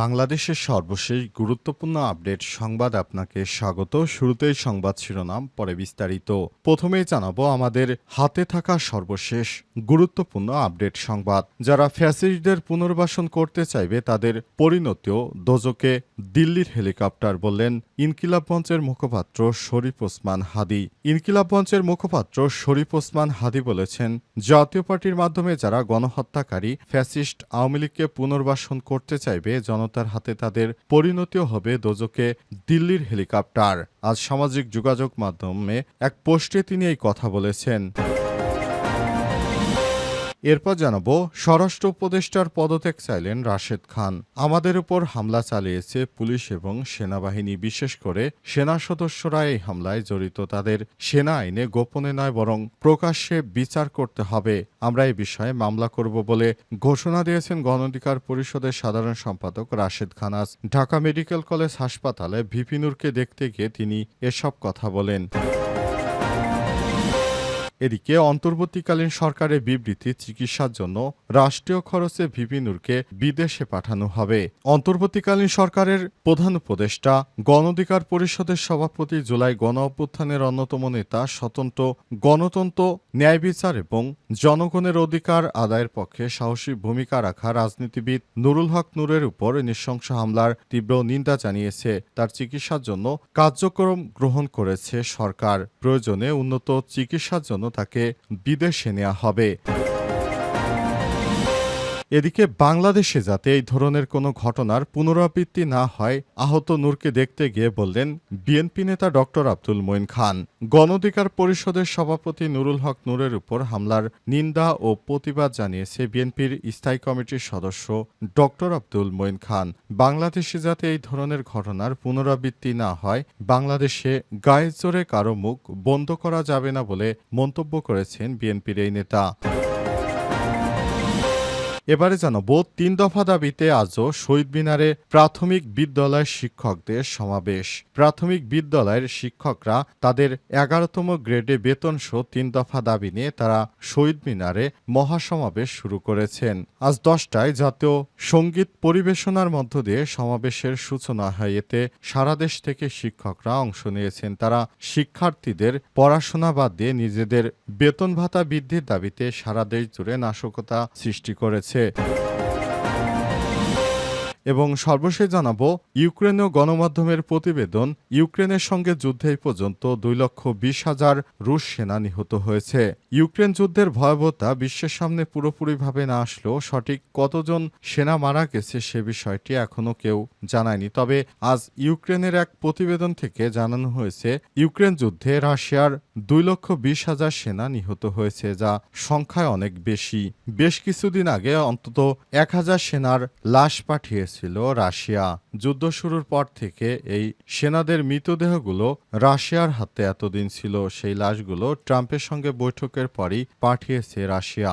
বাংলাদেশের সর্বশেষ গুরুত্বপূর্ণ আপডেট সংবাদ আপনাকে স্বাগত। শুরুতেই সংবাদ শিরোনাম, পরে বিস্তারিত। প্রথমেই জানাব আমাদের হাতে থাকা সর্বশেষ গুরুত্বপূর্ণ আপডেট সংবাদ। যারা ফ্যাসিস্টদের পুনর্বাসন করতে চাইবে, তাদের পরিণতিও দোজকে দিল্লির হেলিকপ্টার বললেন ইনকিলাব মঞ্চের মুখপাত্র শরীফ ওসমান হাদি। ইনকিলাব মঞ্চের মুখপাত্র শরীফ ওসমান হাদি বলেছেন, জাতীয় পার্টির মাধ্যমে যারা গণহত্যাকারী, ফ্যাসিস্ট আওয়ামী লীগকে পুনর্বাসন করতে চাইবে জনতার হাতে তাদের পরিণতিও হবে দোজকে দিল্লির হেলিকপ্টার। আজ সামাজিক যোগাযোগ মাধ্যমে এক পোস্টে তিনি এই কথা বলেছেন। এরপর জানাব, স্বরাষ্ট্র উপদেষ্টার পদত্যাগ চাইলেন রাশেদ খান। আমাদের উপর হামলা চালিয়েছে পুলিশ এবং সেনাবাহিনী। বিশেষ করে সেনা সদস্যরা এই হামলায় জড়িত। তাদের সেনা আইনে গোপনে নয়, বরং প্রকাশ্যে বিচার করতে হবে। আমরা এই বিষয়ে মামলা করব বলে ঘোষণা দিয়েছেন গণঅধিকার পরিষদের সাধারণ সম্পাদক রাশেদ খান। আজ ঢাকা মেডিকেল কলেজ হাসপাতালে ভিপিনুরকে দেখতে গিয়ে তিনি এসব কথা বলেন। এদিকে অন্তর্বর্তীকালীন সরকারের বিবৃতি চিকিৎসার জন্য রাষ্ট্রীয় খরচে ভিপিনুরকে বিদেশে পাঠানো হবে। অন্তর্বর্তীকালীন সরকারের প্রধান উপদেষ্টা, গণঅধিকার পরিষদের সভাপতি জুলাই গণ অভ্যুত্থানের অন্যতম নেতা স্বতন্ত্র গণতন্ত্র, ন্যায় বিচার এবং জনগণের অধিকার আদায়ের পক্ষে সাহসী ভূমিকা রাখা রাজনীতিবিদ নুরুল হক নূরের উপর নৃশংস হামলার তীব্র নিন্দা জানিয়েছে। তার চিকিৎসার জন্য কার্যক্রম গ্রহণ করেছে সরকার। প্রয়োজনে উন্নত চিকিৎসার জন্য তাকে বিদেশে নেওয়া হবে। এদিকে বাংলাদেশে যাতে এই ধরনের কোনো ঘটনার পুনরাবৃত্তি না হয়, আহত নূরকে দেখতে গিয়ে বললেন বিএনপি নেতা ডক্টর আব্দুল মঈন খান। গণঅধিকার পরিষদের সভাপতি নুরুল হক নূরের উপর হামলার নিন্দা ও প্রতিবাদ জানিয়েছে বিএনপির স্থায়ী কমিটির সদস্য ডক্টর আব্দুল মঈন খান। বাংলাদেশে যাতে এই ধরনের ঘটনার পুনরাবৃত্তি না হয়, বাংলাদেশে গায়ে জোরে কারও মুখ বন্ধ করা যাবে না বলে মন্তব্য করেছেন বিএনপির এই নেতা। এবারে জানাব তিন দফা দাবিতে আজও শহীদ মিনারে প্রাথমিক বিদ্যালয়ের শিক্ষকদের সমাবেশ। প্রাথমিক বিদ্যালয়ের শিক্ষকরা তাদের এগারোতম গ্রেডে বেতন সহ তিন দফা দাবি নিয়ে তারা শহীদ মিনারে মহাসমাবেশ শুরু করেছেন। আজ দশটায় জাতীয় সংগীত পরিবেশনার মধ্য দিয়ে সমাবেশের সূচনা হয়। এতে সারা দেশ থেকে শিক্ষকরা অংশ নিয়েছেন। তারা শিক্ষার্থীদের পড়াশোনা বাদ দিয়ে নিজেদের বেতন ভাতা বৃদ্ধির দাবিতে সারা দেশ জুড়ে নাশকতা সৃষ্টি করেছে। છે. এবং সর্বশেষ জানাব ইউক্রেন ও গণমাধ্যমের প্রতিবেদন, ইউক্রেনের সঙ্গে যুদ্ধে পর্যন্ত দুই লক্ষ বিশ হাজার রুশ সেনা নিহত হয়েছে। ইউক্রেন যুদ্ধের ভয়াবহতা বিশ্বের সামনে পুরোপুরিভাবে না আসলেও সঠিক কতজন সেনা মারা গেছে সে বিষয়টি এখনও কেউ জানায়নি। তবে আজ ইউক্রেনের এক প্রতিবেদন থেকে জানানো হয়েছে, ইউক্রেন যুদ্ধে রাশিয়ার দুই লক্ষ বিশ হাজার সেনা নিহত হয়েছে, যা সংখ্যায় অনেক বেশি। বেশ কিছুদিন আগে অন্তত এক হাজার সেনার লাশ পাঠিয়েছিল রাশিয়া। যুদ্ধ শুরুর পর থেকে এই সেনাদের মৃতদেহগুলো রাশিয়ার হাতে এতদিন ছিল। সেই লাশগুলো ট্রাম্পের সঙ্গে বৈঠকের পরই পাঠিয়েছে রাশিয়া।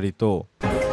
人と。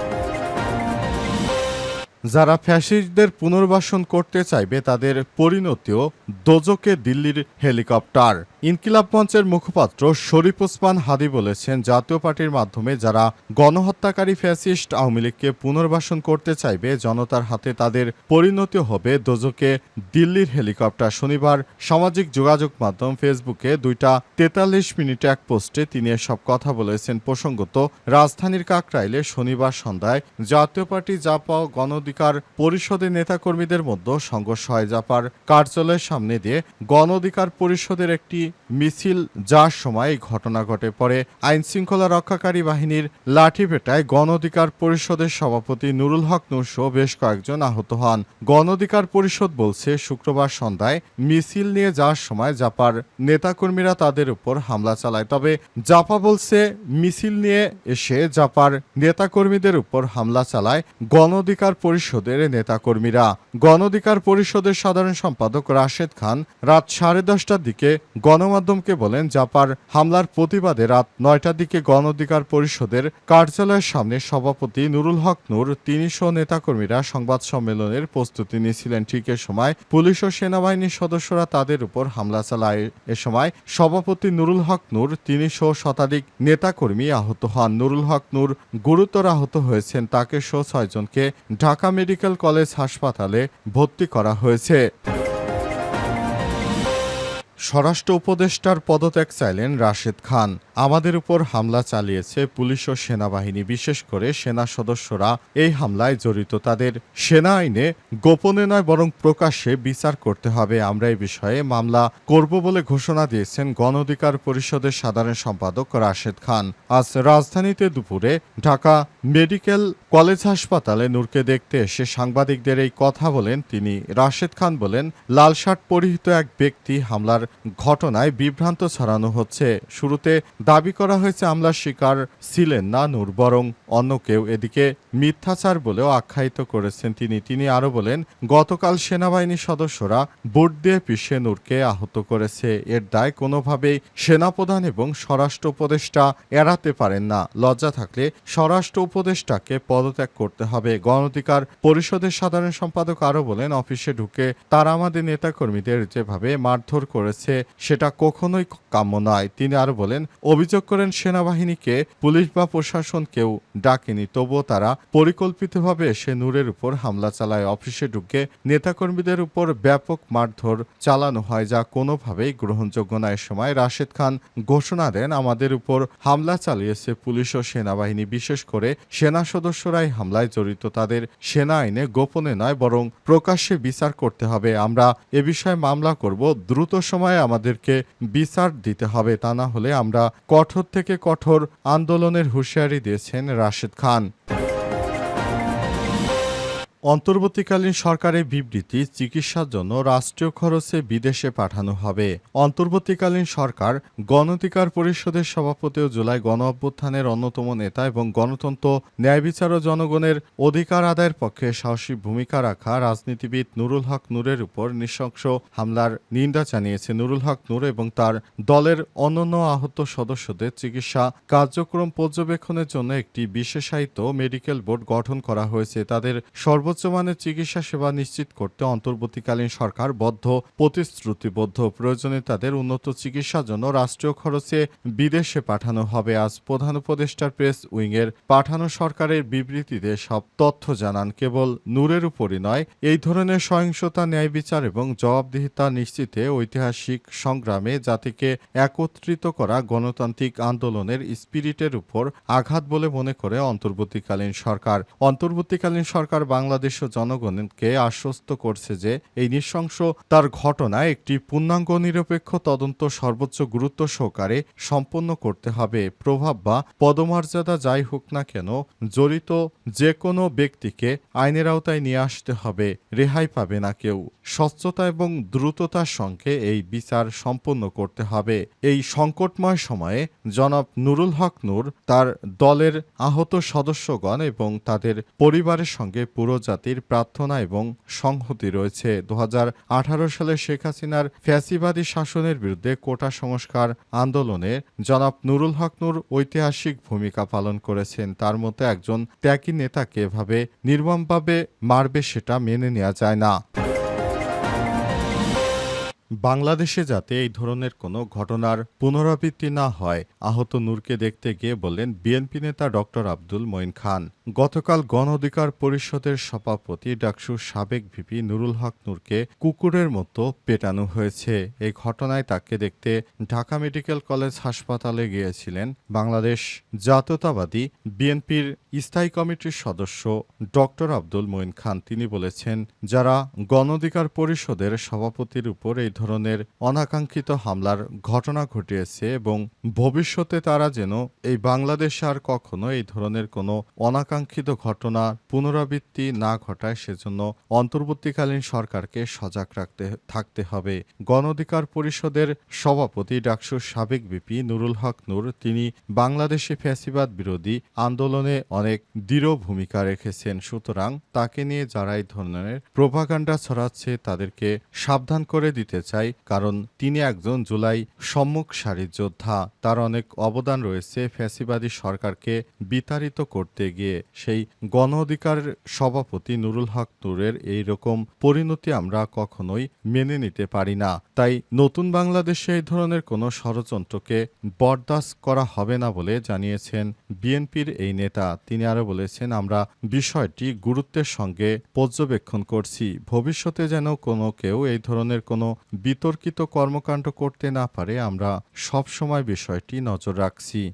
যারা ফ্যাসিস্টদের পুনর্বাসন করতে চাইবে, তাদের পরিণতিও দোজকে দিল্লির হেলিকপ্টার। ইনকিলাব মঞ্চের মুখপাত্র শরীফ ওসমান হাদি বলেছেন, জাতীয় পার্টির মাধ্যমে যারা গণহত্যাকারী ফ্যাসিস্ট আওয়ামী লীগকে পুনর্বাসন করতে চাইবে, জনতার হাতে তাদের পরিণতি হবে দোজকে দিল্লির হেলিকপ্টার। শনিবার সামাজিক যোগাযোগ মাধ্যম ফেসবুকে দুইটা তেতাল্লিশ মিনিট এক পোস্টে তিনি এসব কথা বলেছেন। প্রসঙ্গত, রাজধানীর কাকরাইলে শনিবার সন্ধ্যায় জাতীয় পার্টি জাপা ও গণ অধিকার পরিষদের নেতাকর্মীদের মধ্যে সংঘর্ষ হয় জাপার কার্যালয়ের সামনে দিয়ে গণ অধিকার পরিষদের একটি মিছিল, যার সময় এই ঘটনা ঘটে পরে আইন শৃঙ্খলা রক্ষাকারী বাহিনীর লাঠিপেটায় গণ অধিকার পরিষদের সভাপতি নুরুল হক নূর সহ বেশ কয়েকজন আহত হন। গণ অধিকার পরিষদ বলছে, শুক্রবার সন্ধ্যায় মিছিল নিয়ে যাওয়ার সময় জাপার নেতাকর্মীরা তাদের উপর হামলা চালায়। তবে জাপা বলছে, মিছিল নিয়ে এসে জাপার নেতাকর্মীদের উপর হামলা চালায় গণ অধিকার পরিষদের নেতাকর্মীরা। গণ অধিকার পরিষদের সাধারণ সম্পাদক রাশেদ খান রাত সাড়ে দশটার দিকে গণমাধ্যমকে বলেন, জাপার হামলার প্রতিবাদে রাত নয়টার দিকে গণ অধিকার পরিষদের কার্যালয়ের সামনে সভাপতি নুরুল হক নূর তিনি সহ নেতাকর্মীরা সংবাদ সম্মেলনের প্রস্তুতি নিয়েছিলেন। ঠিক এ সময় পুলিশ ও সেনাবাহিনীর সদস্যরা তাদের উপর হামলা চালায়। এ সময় সভাপতি নুরুল হক নূর তিনি সহ শতাধিক নেতাকর্মী আহত হন। নুরুল হক নূর গুরুতর আহত হয়েছেন। তাকে সহ ছয়জনকে ঢাকা মেডিকেল কলেজ হাসপাতালে ভর্তি করা হয়েছে। স্বরাষ্ট্র উপদেষ্টার পদত্যাগ চাইলেন রাশেদ খান। আমাদের উপর হামলা চালিয়েছে পুলিশ ও সেনাবাহিনী, বিশেষ করে সেনা সদস্যরা। এই হামলায় জড়িত তাদের সেনা আইনে গোপনে নয়, বরং প্রকাশ্যে বিচার করতে হবে। আমরা এই বিষয়ে মামলা করব বলে ঘোষণা দিয়েছেন গণ অধিকার পরিষদের সাধারণ সম্পাদক রাশেদ খান। আজ রাজধানীতে দুপুরে ঢাকা মেডিকেল কলেজ হাসপাতালে নূরকে দেখতে এসে সাংবাদিকদের এই কথা বলেন তিনি। রাশেদ খান বলেন লাল শার্ট পরিহিত এক ব্যক্তি হামলার ঘটনায় বিভ্রান্ত ছড়ানো হচ্ছে। শুরুতে দাবি করা হয়েছে আমলার শিকার ছিলেন না নূর, বরং অন্য কেউ। এদিকে মিথ্যাচার বলেও আখ্যায়িত করেছেন তিনি। তিনি আরও বলেন, গতকাল সেনাবাহিনীর সদস্যরা বুট দিয়ে পিষে নূরকে আহত করেছে। এর দায় কোনোভাবেই সেনাপ্রধান এবং স্বরাষ্ট্র উপদেষ্টা এড়াতে পারেন না। লজ্জা থাকলে স্বরাষ্ট্র উপদেষ্টাকে পদত্যাগ করতে হবে। গণঅধিকার পরিষদের সাধারণ সম্পাদক আরও বলেন, অফিসে ঢুকে তারা আমাদের নেতাকর্মীদের যেভাবে মারধর করেছে, সেটা কখনোই কাম্য নয়। তিনি আরও বলেন অভিযোগ করেন সেনাবাহিনীকে পুলিশ বা প্রশাসন কেউ ডাকেনি। তবুও তারা পরিকল্পিতভাবে এসে নূরের উপর হামলা চালায়। অফিসে ঢুকে নেতাকর্মীদের উপর ব্যাপক মারধর চালানো হয়, যা কোনোভাবেই গ্রহণযোগ্য নয় এ সময় রাশেদ খান ঘোষণা দেন, আমাদের উপর হামলা চালিয়েছে পুলিশ ও সেনাবাহিনী। বিশেষ করে সেনা সদস্যরাই হামলায় জড়িত। তাদের সেনা আইনে গোপনে নয়, বরং প্রকাশ্যে বিচার করতে হবে। আমরা এ বিষয়ে মামলা করব। দ্রুত সময়ে আমাদেরকে বিচার দিতে হবে। তা না হলে আমরা কঠোর থেকে কঠোর আন্দোলনের হুঁশিয়ারি দিয়েছেন রাশেদ খান। অন্তর্বর্তীকালীন সরকারের বিবৃতি চিকিৎসার জন্য রাষ্ট্রীয় খরচে বিদেশে পাঠানো হবে। অন্তর্বর্তীকালীন সরকার গণধিকার পরিষদের সভাপতি ও জুলাই গণ অভ্যুত্থানের অন্যতম নেতা এবং গণতন্ত্র, ন্যায় বিচার ও জনগণের অধিকার আদায়ের পক্ষে সাহসী ভূমিকা রাখা রাজনীতিবিদ নুরুল হক নূরের উপর নৃশংস হামলার নিন্দা জানিয়েছে নুরুল হক নূর এবং তার দলের অন্যান্য আহত সদস্যদের চিকিৎসা কার্যক্রম পর্যবেক্ষণের জন্য একটি বিশেষায়িত মেডিকেল বোর্ড গঠন করা হয়েছে। তাদের সর্বোচ্চ মানের চিকিৎসা সেবা নিশ্চিত করতে অন্তর্বর্তীকালীন সরকার বদ্ধ, প্রতিশ্রুতিবদ্ধ প্রয়োজনে তাদের উন্নত চিকিৎসার জন্য রাষ্ট্রীয় খরচে বিদেশে পাঠানো হবে। আজ প্রধান উপদেষ্টার প্রেস উইংয়ের পাঠানো সরকারের বিবৃতিতে সব তথ্য জানান কেবল নূরের উপরই নয়, এই ধরনের সহিংসতা, ন্যায় বিচার এবং জবাবদিহিতা নিশ্চিতে ঐতিহাসিক সংগ্রামে জাতিকে একত্রিত করা গণতান্ত্রিক আন্দোলনের স্পিরিটের উপর আঘাত বলে মনে করে অন্তর্বর্তীকালীন সরকার। অন্তর্বর্তীকালীন সরকার বাংলাদেশ ও জনগণকে আশ্বস্ত করছে যে এই নৃশংস তার ঘটনায় একটি পূর্ণাঙ্গ নিরপেক্ষ তদন্ত সর্বোচ্চ গুরুত্ব সহকারে সম্পন্ন করতে হবে। প্রভাব বা পদমর্যাদা যাই হোক না কেন, জড়িত যে কোনো ব্যক্তিকে আইনের আওতায় নিয়ে আসতে হবে, রেহাই পাবে না কেউ। স্বচ্ছতা এবং দ্রুততার সঙ্গে এই বিচার সম্পন্ন করতে হবে। এই সংকটময় সময়ে জনাব নুরুল হক নূর তার দলের আহত সদস্যগণ এবং তাদের পরিবারের সঙ্গে পুরো জাতির প্রার্থনা এবং সংহতি রয়েছে। দু হাজার আঠারো সালে শেখ হাসিনার ফ্যাসিবাদী শাসনের বিরুদ্ধে কোটা সংস্কার আন্দোলনে জনাব নুরুল হক নূর ঐতিহাসিক ভূমিকা পালন করেছেন। তার মতো একজন ত্যাগী নেতাকে এভাবে নির্মমভাবে মারবে সেটা মেনে নেওয়া যায় না। বাংলাদেশে যাতে এই ধরনের কোনো ঘটনার পুনরাবৃত্তি না হয়, আহত নূরকে দেখতে গিয়ে বললেন বিএনপি নেতা ডক্টর আব্দুল মঈন খান। গতকাল গণ অধিকার পরিষদের সভাপতি ডাকসুর সাবেক ভিপি নুরুল হক নূরকে কুকুরের মতো পেটানো হয়েছে। এই ঘটনায় তাকে দেখতে ঢাকা মেডিকেল কলেজ হাসপাতালে গিয়েছিলেন বাংলাদেশ জাতীয়তাবাদী বিএনপির স্থায়ী কমিটির সদস্য ডক্টর আব্দুল মঈন খান। তিনি বলেছেন, যারা গণ অধিকার পরিষদের সভাপতির উপর এই ধরনের অনাকাঙ্ক্ষিত হামলার ঘটনা ঘটিয়েছে এবং ভবিষ্যতে তারা যেন এই বাংলাদেশে আর কখনো এই ধরনের কোনো অনাকাঙ্ক্ষিত ঘটনা পুনরাবৃত্তি না ঘটায় সেজন্য অন্তর্বর্তীকালীন সরকারকে সজাগ রাখতে, থাকতে হবে। গণ অধিকার পরিষদের সভাপতি ডাকসুর সাবেক বিপি নুরুল হক নূর, তিনি বাংলাদেশে ফ্যাসিবাদ বিরোধী আন্দোলনে অনেক দৃঢ় ভূমিকা রেখেছেন। সুতরাং তাকে নিয়ে যারা এই ধরনের প্রোপাগান্ডা ছড়াচ্ছে, তাদেরকে সাবধান করে দিতে চাই, কারণ তিনি একজন জুলাই সম্মুখ সারির যোদ্ধা। তার অনেক অবদান রয়েছে ফ্যাসিবাদী সরকারকে বিতাড়িত করতে গিয়ে। সেই গণ অধিকার সভাপতি নুরুল হক নূরের এই রকম পরিণতি আমরা কখনোই মেনে নিতে পারি না। তাই নতুন বাংলাদেশে এই ধরনের কোনো ষড়যন্ত্রকে বরদাস্ত করা হবে না বলে জানিয়েছেন বিএনপির এই নেতা। তিনি আরও বলেছেন, আমরা বিষয়টি গুরুত্বের সঙ্গে পর্যবেক্ষণ করছি। ভবিষ্যতে যেন কোনো কেউ এই ধরনের কোনো বিতর্কিত কর্মকাণ্ড করতে না পারে, আমরা সবসময় বিষয়টি নজর রাখছি।